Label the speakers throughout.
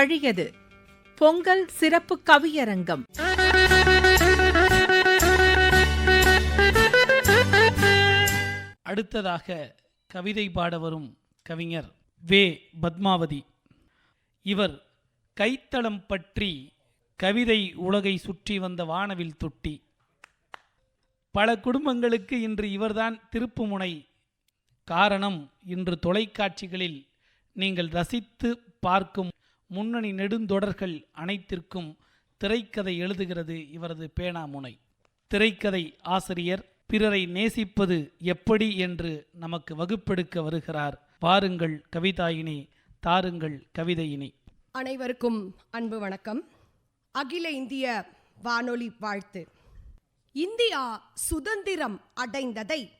Speaker 1: வழியது. பொங்கல் சிறப்பு கவியரங்கம்.
Speaker 2: அடுத்ததாக கவிதை பாட வரும் கவிஞர் வே. பத்மாவதி. இவர் கைத்தளம் பற்றி கவிதை உலகை சுற்றி வந்த வானவில் தொட்டி. பல குடும்பங்களுக்கு இன்று இவர்தான் திருப்புமுனை காரணம். இன்று தொலைக்காட்சிகளில் நீங்கள் ரசித்து பார்க்கும் முன்னணி நெடுந்தொடர்கள் அனைத்திற்கும் திரைக்கதை எழுதுகிறது இவரது பேனாமுனை. திரைக்கதை ஆசிரியர் பிறரை நேசிப்பது எப்படி என்று நமக்கு வகுப்பெடுக்க வருகிறார். பாருங்கள் கவிதாயினி தாருங்கள் கவிதையினி.
Speaker 3: அனைவருக்கும் அன்பு வணக்கம். அகில இந்திய வானொலி வாழ்த்து. இந்தியா சுதந்திரம் அடைந்ததை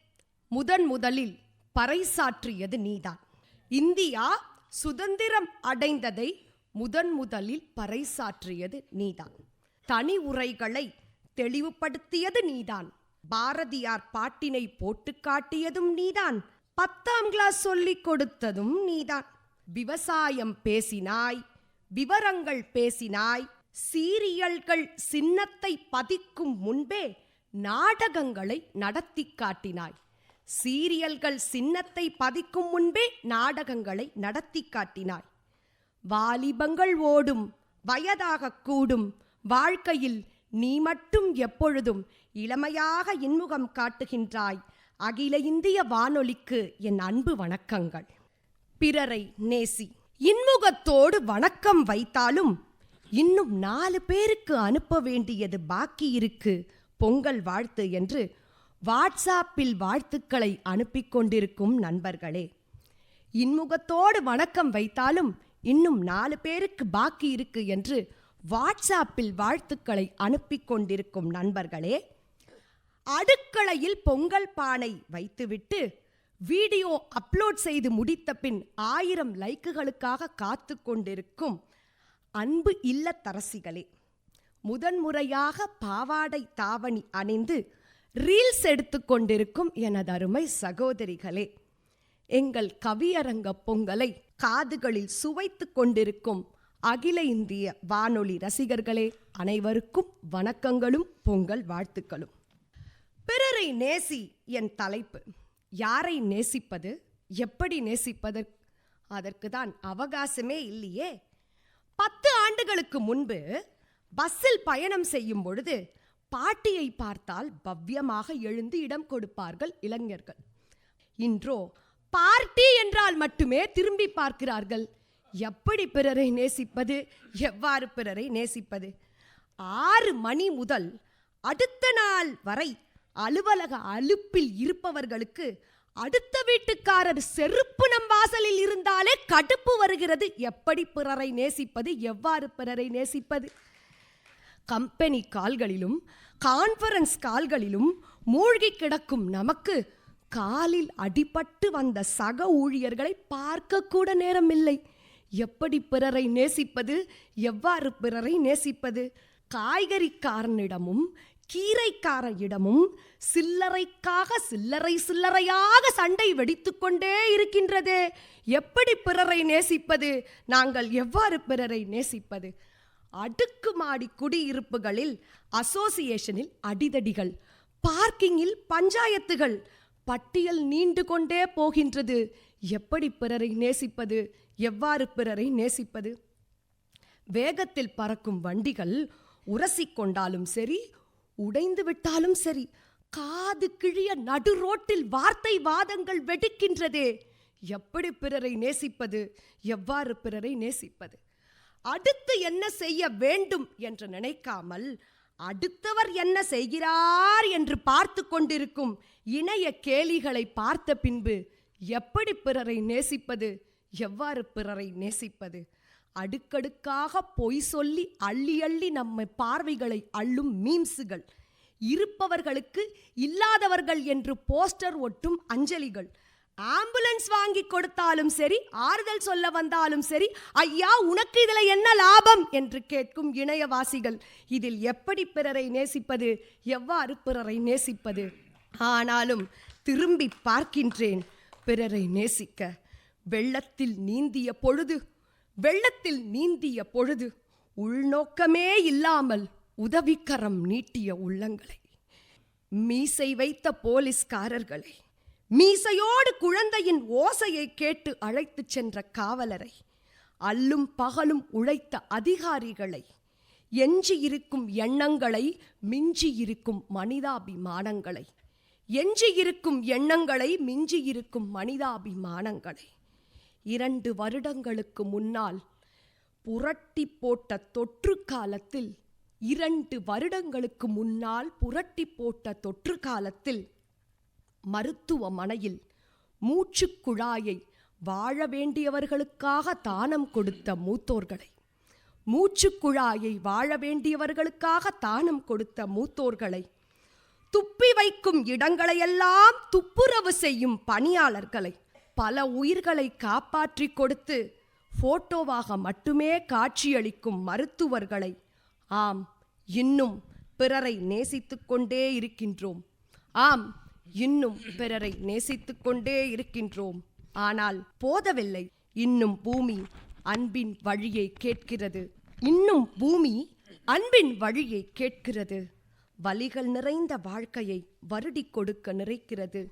Speaker 3: முதன் முதலில் பறைசாற்றியது நீதான். இந்தியா சுதந்திரம் அடைந்ததை முதன் முதலில் பறைசாற்றியது நீதான். தனி உரைகளை தெளிவுபடுத்தியது நீதான். பாரதியார் பாட்டினை போட்டு காட்டியதும் நீதான். பத்தாம் கிளாஸ் சொல்லிக் கொடுத்ததும் நீதான். விவசாயம் பேசினாய் விவரங்கள் பேசினாய் சீரியல்கள் சின்னத்தை பதிக்கும் முன்பே நாடகங்களை நடத்தி காட்டினாய். சீரியல்கள் சின்னத்தை பதிக்கும் முன்பே நாடகங்களை நடத்தி காட்டினாய். வாலிபங்கள் ஓடும் வயதாக கூடும். வாழ்க்கையில் நீ மட்டும் எப்பொழுதும் இளமையாக இன்முகம் காட்டுகின்றாய். அகில இந்திய வானொலிக்கு என் அன்பு வணக்கங்கள். பிறரை நேசி. இன்முகத்தோடு வணக்கம் வைத்தாலும் இன்னும் நாலு பேருக்கு அனுப்ப வேண்டியது பாக்கி இருக்கு. பொங்கல் வாழ்த்து என்று வாட்ஸ்ஆப்பில் வாழ்த்துக்களை அனுப்பிக் கொண்டிருக்கும் நண்பர்களே. இன்முகத்தோடு வணக்கம் வைத்தாலும் இன்னும் நாலு பேருக்கு பாக்கி இருக்கு என்று வாட்ஸ்ஆப்பில் வாழ்த்துக்களை அனுப்பி கொண்டிருக்கும் நண்பர்களே அடுக்களையில் பொங்கல் பானை வைத்துவிட்டு வீடியோ அப்லோட் செய்து முடித்த பின் ஆயிரம் லைக்குகளுக்காக காத்து கொண்டிருக்கும் அன்பு இல்லத்தரசிகளே முதன்முறையாக பாவாடை தாவணி அணிந்து ரீல்ஸ் எடுத்து கொண்டிருக்கும் எனது அருமை சகோதரிகளே எங்கள் கவியரங்க பொங்கலை காதுகளில் சுவைத்து கொண்டிருக்கும் அகில இந்திய வானொலி ரசிகர்களே அனைவருக்கும் வணக்கங்களும் பொங்கல் வாழ்த்துக்களும். பிறரை நேசி என் தலைப்பு. யாரை நேசிப்பது? எப்படி நேசிப்பது? அதற்கு தான் அவகாசமே இல்லையே. பத்து ஆண்டுகளுக்கு முன்பு பஸ்ஸில் பயணம் செய்யும் பொழுது பாட்டியை பார்த்தால் பவ்யமாக எழுந்து இடம் கொடுப்பார்கள் இளைஞர்கள். இன்றோ பார்ட்டி என்றால் மட்டுமே திரும்பி பார்க்கிறார்கள். எப்படி பிறரை நேசிப்பது? எவ்வாறு பிறரை நேசிப்பது? ஆறு மணி முதல் அடுத்த நாள் வரை அலுவலக அலுப்பில் இருப்பவர்களுக்கு அடுத்த வீட்டுக்காரர் செருப்பு நம் வாசலில் இருந்தாலே கடுப்பு வருகிறது. எப்படி பிறரை நேசிப்பது? எவ்வாறு பிறரை நேசிப்பது? கம்பெனி கால்களிலும் கான்ஃபரன்ஸ் கால்களிலும் மூழ்கி கிடக்கும் நமக்கு காலில் அடிபட்டு வந்த சக ஊழியர்களை பார்க்க கூட நேரமில்லை. எப்படி பிறரை நேசிப்பது? எவ்வாறு பிறரை நேசிப்பது? காய்கறிக்காரனிடமும் கீரைக்காரனிடமும் சில்லறைக்காக சில்லறை சில்லறையாக சண்டை வெடித்துக்கொண்டே இருக்கின்றதே. எப்படி பிறரை நேசிப்பது? நாங்கள் எவ்வாறு பிறரை நேசிப்பது? அடுக்குமாடி குடியிருப்புகளில் அசோசியேஷனில் அடிதடிகள் பார்க்கிங்கில் பஞ்சாயத்துகள் பட்டியல் நீண்டு கொண்டே போகின்றது. எப்படி பிறரை நேசிப்பது? எவ்வாறு பிறரை நேசிப்பது? வேகத்தில் பறக்கும் வண்டிகள் உரசிக்கொண்டாலும் சரி உடைந்து விட்டாலும் சரி காது கிழிய நடு ரோட்டில் வார்த்தை வாதங்கள் வெடிக்கின்றதே. எப்படி பிறரை நேசிப்பது? எவ்வாறு பிறரை நேசிப்பது? அடுத்து என்ன செய்ய வேண்டும் என்று நினைக்காமல் அடுத்தவர் என்ன செய்கிறார் என்று பார்த்து கொண்டிருக்கும் இணைய கேலிகளை பார்த்த பின்பு எப்படி பிறரை நேசிப்பது? எவ்வாறு பிறரை நேசிப்பது? அடுக்கடுக்காக பொய் சொல்லி அள்ளி அள்ளி நம்ம பார்வைகளை அள்ளும் மீம்ஸுகள். இருப்பவர்களுக்கு இல்லாதவர்கள் என்று போஸ்டர் ஒட்டும் அஞ்சலிகள். ஆம்புலன்ஸ் வாங்கி கொடுத்தாலும் சரி ஆறுதல் சொல்ல வந்தாலும் சரி ஐயா உனக்கு இதில் என்ன லாபம்? என்று கேட்கும் இணையவாசிகள் இதில் எப்படி பிறரை நேசிப்பது? எவ்வாறு பிறரை நேசிப்பது? ஆனாலும் திரும்பி பார்க்கின்றேன் பிறரை நேசிக்க. வெள்ளத்தில் நீந்திய பொழுது வெள்ளத்தில் நீந்திய பொழுது உள்நோக்கமே இல்லாமல் உதவிக்கரம் நீட்டிய உள்ளங்களை மீசை வைத்த போலீஸ்காரர்களை மீசையோடு குழந்தையின் ஓசையை கேட்டு அழைத்துச் சென்ற காவலரை அல்லும் பகலும் உழைத்த அதிகாரிகளை எஞ்சியிருக்கும் எண்ணங்களை மிஞ்சியிருக்கும் மனிதாபிமானங்களை எஞ்சியிருக்கும் எண்ணங்களை மிஞ்சியிருக்கும் மனிதாபிமானங்களை இரண்டு வருடங்களுக்கு முன்னால் புரட்டி போட்ட தொற்று காலத்தில் இரண்டு வருடங்களுக்கு முன்னால் புரட்டி போட்ட தொற்று காலத்தில் மருத்துவமனையில் மூச்சுக்குழாயை வாழ வேண்டியவர்களுக்காக தானம் கொடுத்த மூத்தோர்களை. மூச்சுக்குழாயை வாழ வேண்டியவர்களுக்காக தானம் கொடுத்த மூத்தோர்களை துப்பி வைக்கும் இடங்களையெல்லாம் துப்புரவு செய்யும் பணியாளர்களை பல உயிர்களை காப்பாற்றி கொடுத்து போட்டோவாக மட்டுமே காட்சியளிக்கும் மருத்துவர்களை ஆம் இன்னும் பிறரை நேசித்து கொண்டே இருக்கின்றோம். ஆம் இன்னும் பிறரை நேசித்துக் கொண்டே இருக்கின்றோம். ஆனால் போதவில்லை. இன்னும் பூமி அன்பின் வழியை கேட்கிறது. இன்னும் பூமி அன்பின் வழியை கேட்கிறது. வலிகள் நிறைந்த வாழ்க்கையை வருடி கொடுக்க நிறைக்கிறது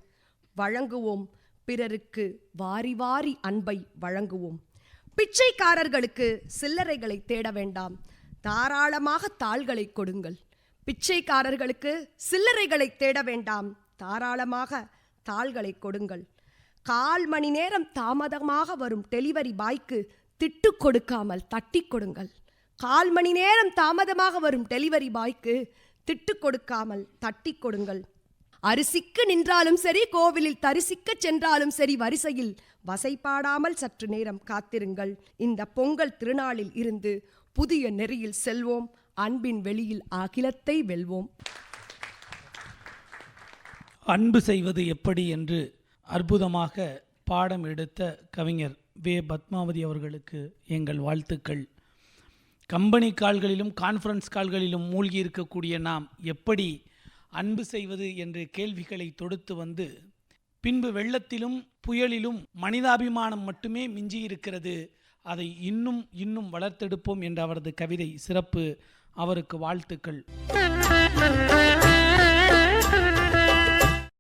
Speaker 3: வழங்குவோம் பிறருக்கு வாரி வாரி அன்பை வழங்குவோம். பிச்சைக்காரர்களுக்கு சில்லறைகளை தேட வேண்டாம். தாராளமாக தாள்களை கொடுங்கள். பிச்சைக்காரர்களுக்கு சில்லறைகளை தேட வேண்டாம். தாராளமாக தாள்களை கொடுங்கள். கால் மணி நேரம் தாமதமாக வரும் டெலிவரி பாய்க்கு திட்டு கொடுக்காமல் தட்டி கொடுங்கள். கால் மணி நேரம் தாமதமாக வரும் டெலிவரி பாய்க்கு திட்டு கொடுக்காமல் தட்டி கொடுங்கள். அரிசிக்கு நின்றாலும் சரி கோவிலில் தரிசிக்க சென்றாலும் சரி வரிசையில் வசைபாடாமல் சற்று நேரம் காத்திருங்கள். இந்த பொங்கல் திருநாளில் இருந்து புதிய நெறியில் செல்வோம். அன்பின் வெளியில் அகிலத்தை வெல்வோம்.
Speaker 2: அன்பு செய்வது எப்படி என்று அற்புதமாக பாடம் எடுத்த கவிஞர் வே. பத்மாவதி அவர்களுக்கு எங்கள் வாழ்த்துக்கள். கம்பெனி கால்களிலும் கான்ஃபரன்ஸ் கால்களிலும் மூழ்கி இருக்கக்கூடிய நாம் எப்படி அன்பு செய்வது என்று கேள்விகளை தொடுத்து வந்து பின்பு வெள்ளத்திலும் புயலிலும் மனிதாபிமானம் மட்டுமே மிஞ்சி இருக்கிறது அதை இன்னும் இன்னும் வளர்த்தெடுப்போம் என்ற அவரது கவிதை சிறப்பு. அவருக்கு வாழ்த்துக்கள்.